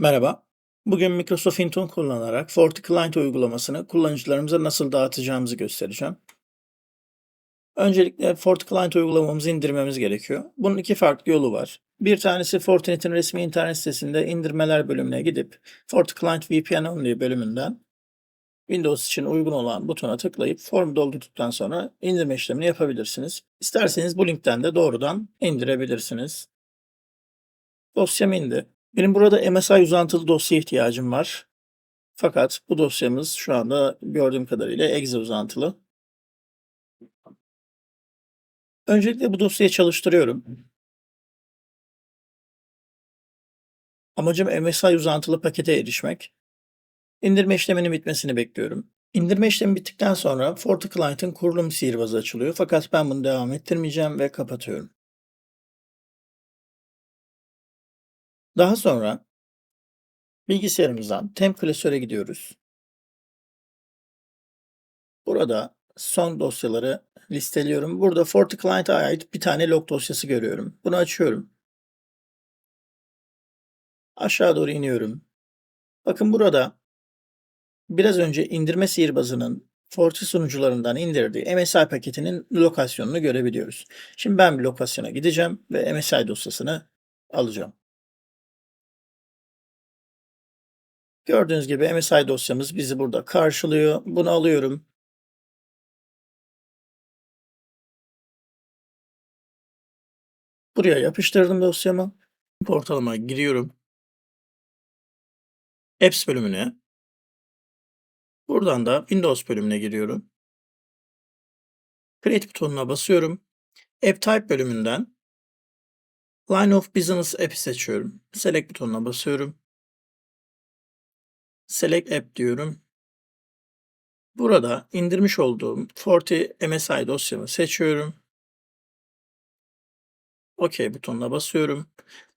Merhaba. Bugün Microsoft Intune kullanarak FortiClient uygulamasını kullanıcılarımıza nasıl dağıtacağımızı göstereceğim. Öncelikle FortiClient uygulamamızı indirmemiz gerekiyor. Bunun iki farklı yolu var. Bir tanesi Fortinet'in resmi internet sitesinde indirmeler bölümüne gidip FortiClient VPN Only bölümünden Windows için uygun olan butona tıklayıp formu doldurduktan sonra indirme işlemini yapabilirsiniz. İsterseniz bu linkten de doğrudan indirebilirsiniz. Dosyam indi. Benim burada MSI uzantılı dosya ihtiyacım var. Fakat bu dosyamız şu anda gördüğüm kadarıyla exe uzantılı. Öncelikle bu dosyayı çalıştırıyorum. Amacım MSI uzantılı pakete erişmek. İndirme işleminin bitmesini bekliyorum. İndirme işlemi bittikten sonra FortiClient'ın kurulum sihirbazı açılıyor. Fakat ben bunu devam ettirmeyeceğim ve kapatıyorum. Daha sonra bilgisayarımızdan temp klasöre gidiyoruz. Burada son dosyaları listeliyorum. Burada FortiClient'a ait bir tane log dosyası görüyorum. Bunu açıyorum. Aşağı doğru iniyorum. Bakın burada biraz önce indirme sihirbazının Forti sunucularından indirdiği MSI paketinin lokasyonunu görebiliyoruz. Şimdi ben bir lokasyona gideceğim ve MSI dosyasını alacağım. Gördüğünüz gibi MSI dosyamız bizi burada karşılıyor. Bunu alıyorum. Buraya yapıştırdım dosyamı. Portalıma giriyorum. Apps bölümüne. Buradan da Windows bölümüne giriyorum. Create butonuna basıyorum. App Type bölümünden Line of Business App'i seçiyorum. Select butonuna basıyorum. Select App diyorum. Burada indirmiş olduğum Forti MSI dosyamı seçiyorum. OK butonuna basıyorum.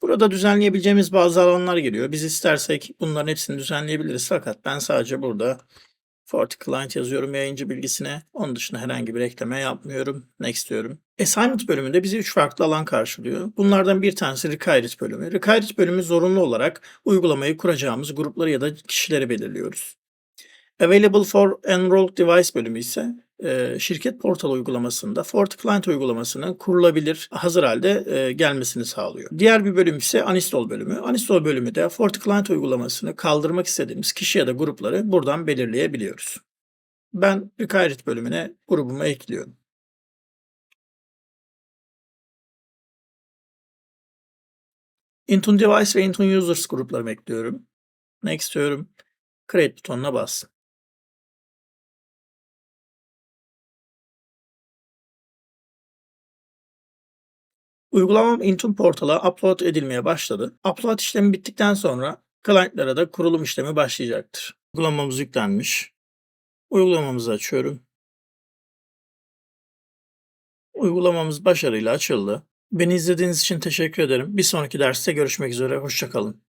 Burada düzenleyebileceğimiz bazı alanlar geliyor. Biz istersek bunların hepsini düzenleyebiliriz. Fakat ben sadece burada FortiClient yazıyorum yayıncı bilgisine. Onun dışında herhangi bir ekleme yapmıyorum. Next diyorum. Assignment bölümünde bizi üç farklı alan karşılıyor. Bunlardan bir tanesi Required bölümü. Required bölümü zorunlu olarak uygulamayı kuracağımız grupları ya da kişileri belirliyoruz. Available for Enrolled Device bölümü ise e, şirket portal uygulamasında FortiClient uygulamasının kurulabilir hazır halde e, gelmesini sağlıyor. Diğer bir bölüm ise Uninstall bölümü. Uninstall bölümü de FortiClient uygulamasını kaldırmak istediğimiz kişi ya da grupları buradan belirleyebiliyoruz. Ben Required bölümüne grubumu ekliyorum. Intune Device ve Intune Users gruplarımı ekliyorum. Next diyorum. Create butonuna bas. Uygulamam Intune portala upload edilmeye başladı. Upload işlemi bittikten sonra client'lara da kurulum işlemi başlayacaktır. Uygulamamız yüklenmiş. Uygulamamızı açıyorum. Uygulamamız başarıyla açıldı. Beni izlediğiniz için teşekkür ederim. Bir sonraki derste görüşmek üzere. Hoşçakalın.